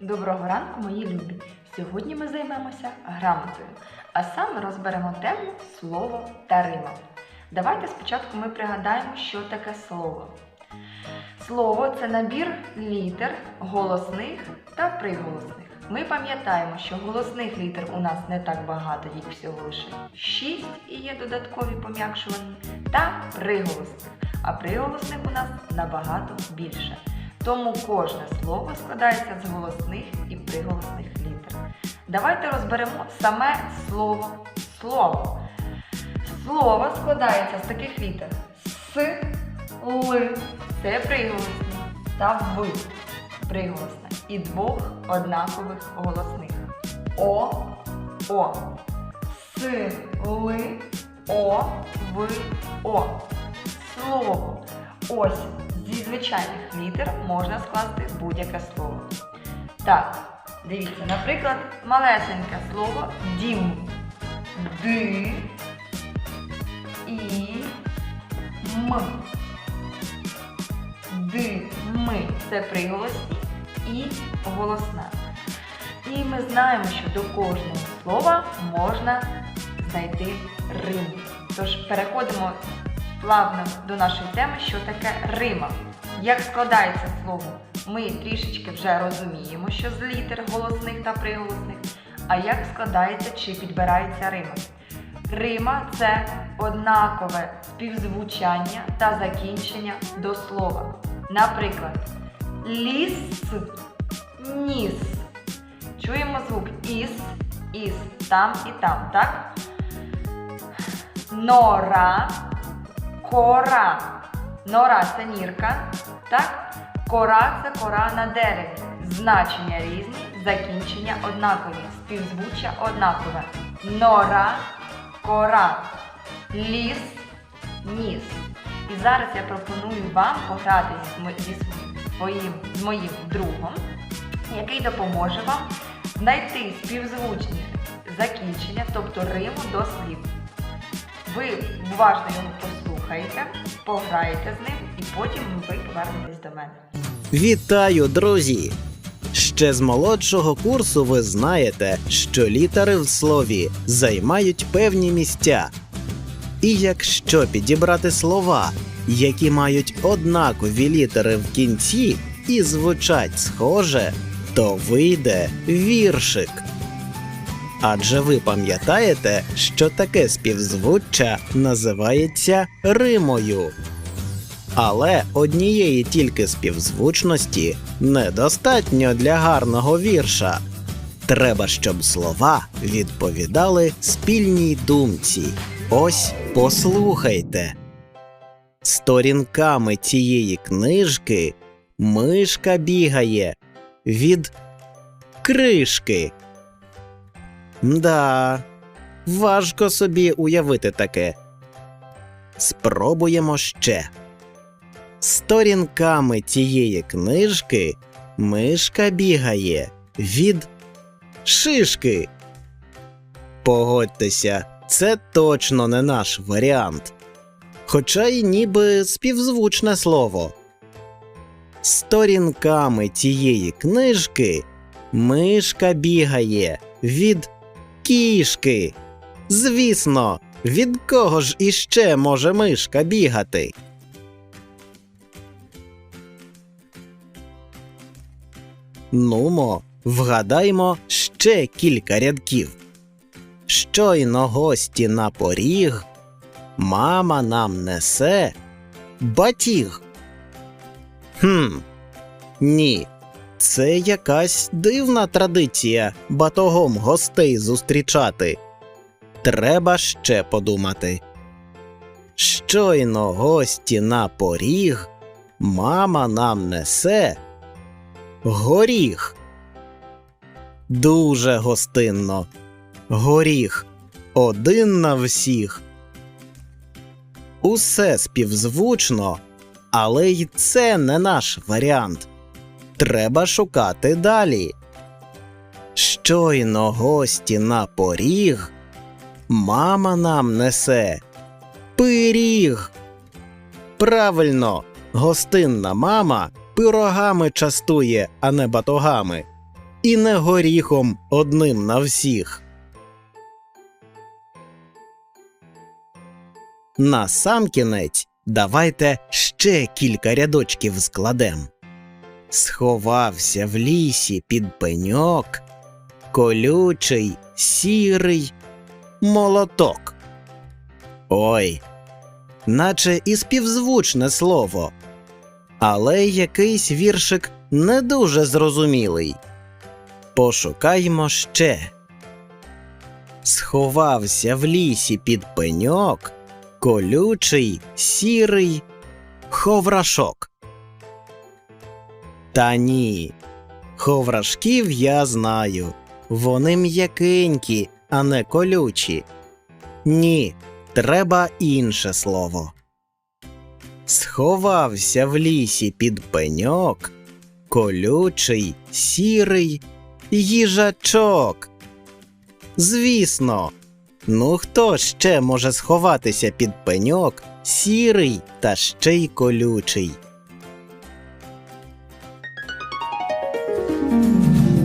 Доброго ранку, мої любі! Сьогодні ми займемося грамотою, а саме розберемо тему слово та рима. Давайте спочатку ми пригадаємо, що таке слово. Слово це набір літер, голосних та приголосних. Ми пам'ятаємо, що голосних літер у нас не так багато, їх всього лише 6 і є додаткові пом'якшувані, та приголосних. А приголосних у нас набагато більше. Тому кожне слово складається з голосних і приголосних літер. Давайте розберемо саме слово слово. Слово складається з таких літер С, Л, це приголосні, та В приголосна і двох однакових голосних. О, О. С, Л, О, В, О. Слово. Ось зі звичайних літер можна скласти будь-яке слово. Так, дивіться, наприклад, малесеньке слово дім. Ди і м. Ди, ми це приголосні і голосна. І ми знаємо, що до кожного слова можна знайти рим. Тож переходимо плавно до нашої теми, що таке рима. Як складається слово, ми трішечки вже розуміємо, що з літер голосних та приголосних. А як складається чи підбирається рима? Рима це однакове співзвучання та закінчення до слова. Наприклад, ліс, ніс. Чуємо звук іс, іс, там і там, так? Нора, кора. Нора це нірка, так? Кора це кора на дереві. Значення різні, закінчення однакові, співзвуччя однакове. Нора, кора, ліс, ніс. І зараз я пропоную вам пограти зі своїм, з моїм другом, який допоможе вам знайти співзвучні закінчення, тобто риму до слів. Ви уважно його послухаєте, пограєте з ним і потім ви повернетесь до мене. Вітаю, друзі! Ще з молодшого курсу ви знаєте, що літери в слові займають певні місця. І якщо підібрати слова, які мають однакові літери в кінці і звучать схоже, то вийде віршик. Адже ви пам'ятаєте, що таке співзвуччя називається римою. Але однієї тільки співзвучності недостатньо для гарного вірша. Треба, щоб слова відповідали спільній думці. Ось послухайте. Сторінками цієї книжки мишка бігає від кришки. Да, важко собі уявити таке. Спробуємо ще. Сторінками цієї книжки мишка бігає від шишки. Погодьтеся, це точно не наш варіант. Хоча й ніби співзвучне слово. Сторінками цієї книжки мишка бігає від кішки. Звісно, від кого ж іще може мишка бігати? Нумо, вгадаймо ще кілька рядків. Щойно гості на поріг, мама нам несе батіг. Хм, ні, це якась дивна традиція батогом гостей зустрічати. Треба ще подумати. Щойно гості на поріг, мама нам несе горіх. Дуже гостинно. Горіх один на всіх. Усе співзвучно, але й це не наш варіант. Треба шукати далі. Щойно гості на поріг, мама нам несе пиріг. Правильно, гостинна мама пирогами частує, а не батогами. і не горіхом одним на всіх. На сам кінець давайте ще кілька рядочків складем. Сховався в лісі під пеньок, колючий, сірий молоток. Ой, наче і співзвучне слово, але якийсь віршик не дуже зрозумілий. Пошукаймо ще. Сховався в лісі під пеньок, колючий, сірий ховрашок. Та ні, ховрашків я знаю. Вони м'якенькі, а не колючі. Ні, треба інше слово. Сховався в лісі під пеньок, колючий, сірий їжачок. Звісно. Ну хто ще може сховатися під пеньок, сірий та ще й колючий?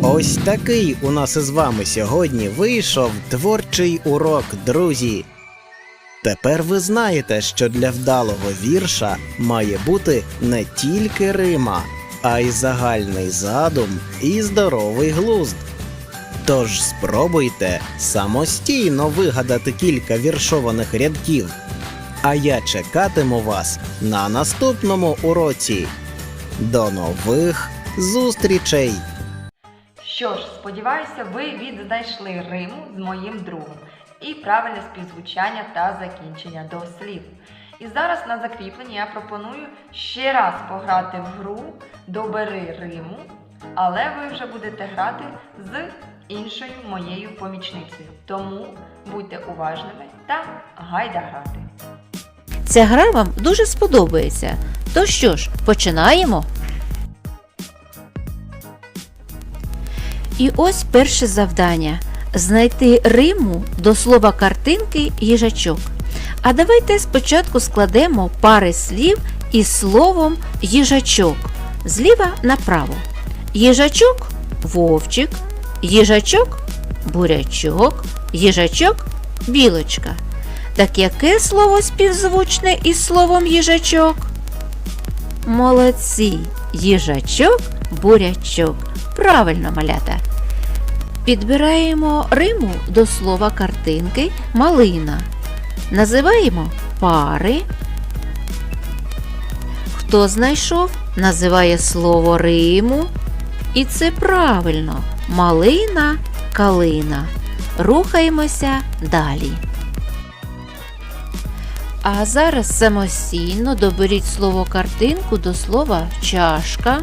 Ось такий у нас із вами сьогодні вийшов творчий урок, друзі. Тепер ви знаєте, що для вдалого вірша має бути не тільки рима, а й загальний задум і здоровий глузд. Тож спробуйте самостійно вигадати кілька віршованих рядків. А я чекатиму вас на наступному уроці. До нових зустрічей! Що ж, сподіваюся, ви відзнайшли Риму з моїм другом і правильне співзвучання та закінчення до слів. І зараз на закріпленні я пропоную ще раз пограти в гру Добери Риму, але ви вже будете грати з іншою моєю помічницею. Тому будьте уважними та гайда грати. Ця гра вам дуже сподобається. То що ж, починаємо? І ось перше завдання знайти Риму до слова картинки їжачок. А давайте спочатку складемо пари слів із словом їжачок зліва направо. Їжачок вовчик, їжачок бурячок, їжачок білочка. Так яке слово співзвучне із словом їжачок? Молодці! Їжачок, бурячок. Правильно, малята. Підбираємо Риму до слова картинки малина. Називаємо пари. Хто знайшов, називає слово Риму. І це правильно. Малина, калина. Рухаємося далі. А зараз самостійно доберіть слово картинку до слова чашка.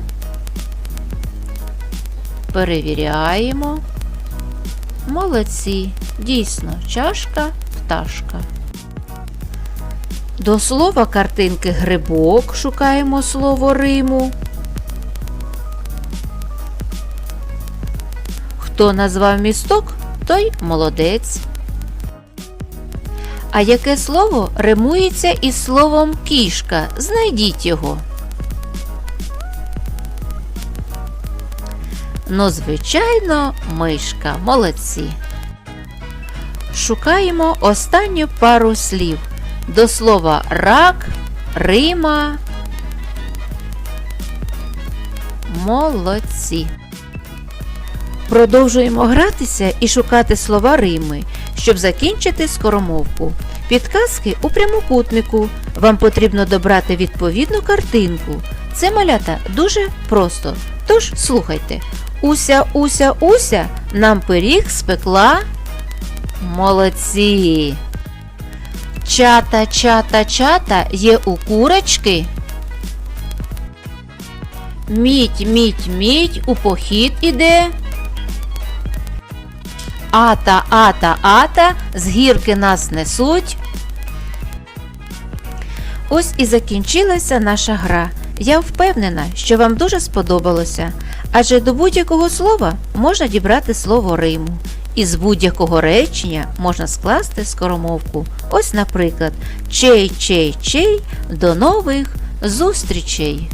Перевіряємо. Молодці. Дійсно, чашка, пташка. До слова картинки грибок шукаємо слово Риму. Хто назвав місток, той молодець. А яке слово римується із словом кішка? Знайдіть його. Ну, звичайно, мишка. Молодці. Шукаємо останню пару слів. До слова рак, рима. Молодці. Продовжуємо гратися і шукати слова Рими, щоб закінчити скоромовку. Підказки у прямокутнику. Вам потрібно добрати відповідну картинку. Це малята дуже просто. Тож слухайте. Уся, уся, уся, нам пиріг спекла. Молодці. Чата, чата, чата є у курочки. Мідь, мідь, мідь у похід іде. Ата, ата, ата, з гірки нас несуть. Ось і закінчилася наша гра. Я впевнена, що вам дуже сподобалося, адже до будь-якого слова можна дібрати слово Риму. І з будь-якого речення можна скласти скоромовку. Ось, наприклад, чей, чей, чей, до нових зустрічей.